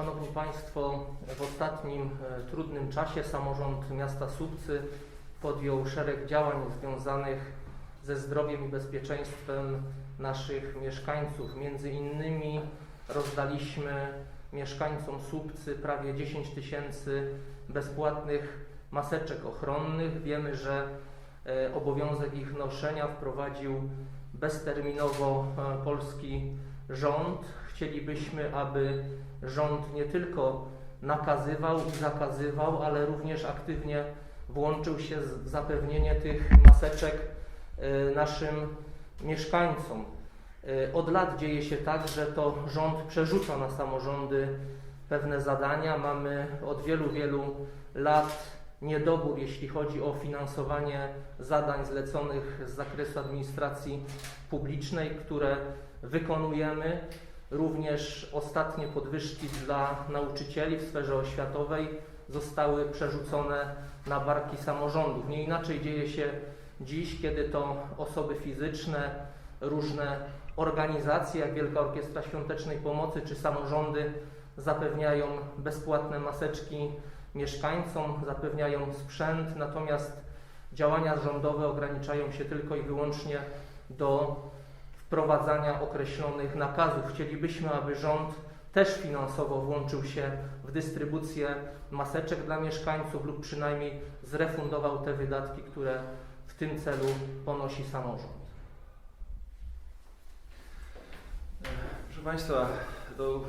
Szanowni Państwo, w ostatnim e, trudnym czasie samorząd miasta Słupcy podjął szereg działań związanych ze zdrowiem i bezpieczeństwem naszych mieszkańców. Między innymi rozdaliśmy mieszkańcom Słupcy prawie 10 tysięcy bezpłatnych maseczek ochronnych. Wiemy, że e, obowiązek ich noszenia wprowadził bezterminowo e, polski rząd. Chcielibyśmy, aby rząd nie tylko nakazywał i zakazywał, ale również aktywnie włączył się w zapewnienie tych maseczek e, naszym mieszkańcom. E, Od lat dzieje się tak, że to rząd przerzuca na samorządy pewne zadania. Mamy od wielu, wielu lat niedobór, jeśli chodzi o finansowanie zadań zleconych z zakresu administracji publicznej, które wykonujemy. Również ostatnie podwyżki dla nauczycieli w sferze oświatowej zostały przerzucone na barki samorządów. Nie inaczej dzieje się dziś, kiedy to osoby fizyczne, różne organizacje, jak Wielka Orkiestra Świątecznej Pomocy czy samorządy zapewniają bezpłatne maseczki mieszkańcom, zapewniają sprzęt, natomiast działania rządowe ograniczają się tylko i wyłącznie do wprowadzania określonych nakazów. Chcielibyśmy, aby rząd też finansowo włączył się w dystrybucję maseczek dla mieszkańców lub przynajmniej zrefundował te wydatki, które w tym celu ponosi samorząd. Proszę Państwa, to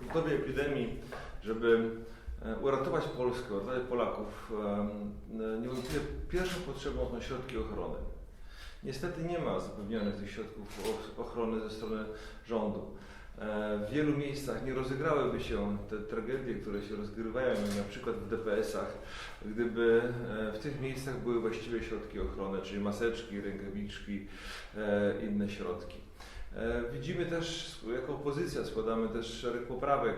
w dobie epidemii, żeby e, uratować Polskę, uratować Polaków, em, niewątpliwie pierwszą potrzebą są środki ochrony. Niestety nie ma zapewnionych tych środków ochrony ze strony rządu. E, W wielu miejscach nie rozegrałyby się te tragedie, które się rozgrywają, na przykład w DPS-ach, gdyby e, w tych miejscach były właściwe środki ochrony, czyli maseczki, rękawiczki, e, inne środki. Widzimy też, jako opozycja składamy też szereg poprawek.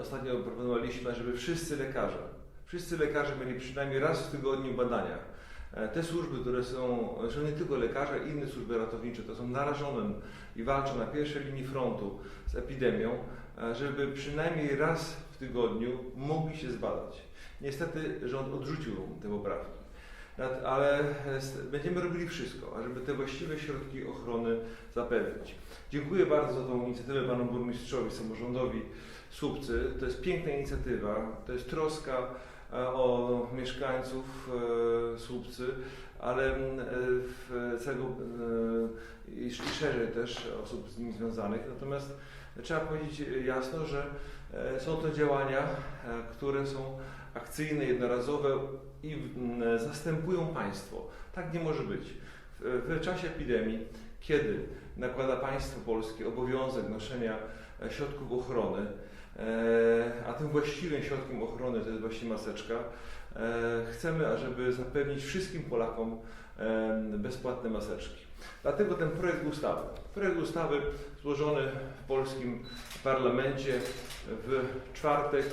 Ostatnio proponowaliśmy, żeby wszyscy lekarze, wszyscy lekarze mieli przynajmniej raz w tygodniu badania. E, Te służby, które są, że nie tylko lekarze, inne służby ratownicze, to są narażone i walczą na pierwszej linii frontu z epidemią, e, żeby przynajmniej raz w tygodniu mogli się zbadać. Niestety rząd odrzucił te poprawki. Ale e, będziemy robili wszystko, ażeby te właściwe środki ochrony zapewnić. Dziękuję bardzo za tą inicjatywę panu burmistrzowi, samorządowi Słupcy. To jest piękna inicjatywa, to jest troska o mieszkańców e, Słupcy, ale mm, e, w całego e, i sz- i szerzej też osób z nimi związanych. Natomiast trzeba powiedzieć jasno, że e, są to działania, e, które są akcyjne, jednorazowe i mm, zastępują państwo. Tak nie może być. W czasie epidemii, kiedy nakłada państwo polskie obowiązek noszenia e, środków ochrony, e, a tym właściwym środkiem ochrony to jest właśnie maseczka, e, chcemy, ażeby zapewnić wszystkim Polakom bezpłatne maseczki. Dlatego ten projekt ustawy, projekt ustawy złożony w polskim parlamencie w czwartek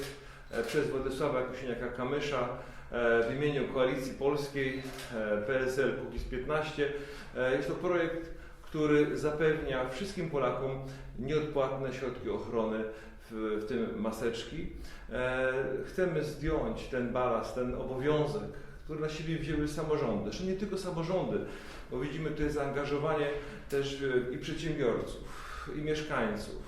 przez Władysława Kosiniaka-Kamysza w imieniu Koalicji Polskiej e, PSL Kukiz 15. E, Jest to projekt, który zapewnia wszystkim Polakom nieodpłatne środki ochrony, w, w tym maseczki. E, Chcemy zdjąć ten balast, ten obowiązek, który na siebie wzięły samorządy. Zresztą nie tylko samorządy, bo widzimy tutaj zaangażowanie też e, i przedsiębiorców, i mieszkańców,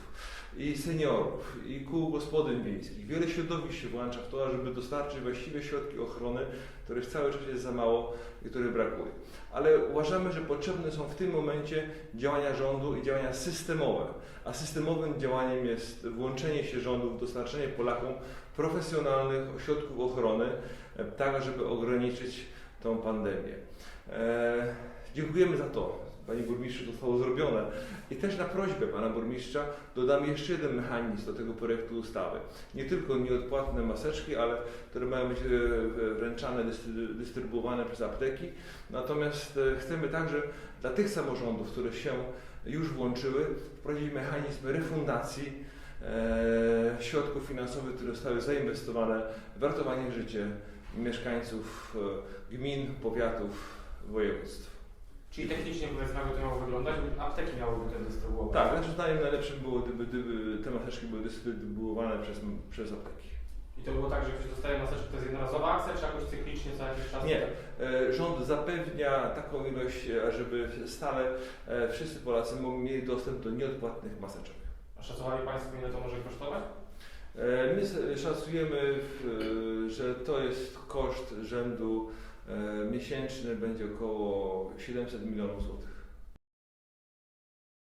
i seniorów, i kół gospodyń wiejskich. Wiele środowisk się włącza w to, żeby dostarczyć właściwe środki ochrony, których cały czas jest za mało i których brakuje. Ale uważamy, że potrzebne są w tym momencie działania rządu i działania systemowe. A systemowym działaniem jest włączenie się rządu w dostarczenie Polakom profesjonalnych środków ochrony, e, tak żeby ograniczyć tą pandemię. E, dziękujemy za to. Panie burmistrzu, to zostało zrobione. I też na prośbę pana burmistrza dodamy jeszcze jeden mechanizm do tego projektu ustawy. Nie tylko nieodpłatne maseczki, ale które mają być e, wręczane, dystry- dystrybuowane przez apteki. Natomiast e, chcemy także dla tych samorządów, które się już włączyły, wprowadzić mechanizm refundacji e, środków finansowych, które zostały zainwestowane w ratowanie życia mieszkańców e, gmin, powiatów, województw. Czyli technicznie powiedzmy, jakby to miało wyglądać, apteki miałyby to dystrybuować. Tak, naszym zdaniem najlepszym było, gdyby, gdyby te maseczki były dystrybuowane przez, przez apteki. I to było tak, że ktoś dostaje maseczkę, to jest jednorazowa akcja, czy jakoś cyklicznie co jakiś czas? Nie. E, Rząd zapewnia taką ilość, e, ażeby stale e, wszyscy Polacy mogli mieli dostęp do nieodpłatnych maseczek. A szacowali Państwo, ile to może kosztować? My szacujemy, że to jest koszt rzędu miesięczny będzie około 700 milionów złotych.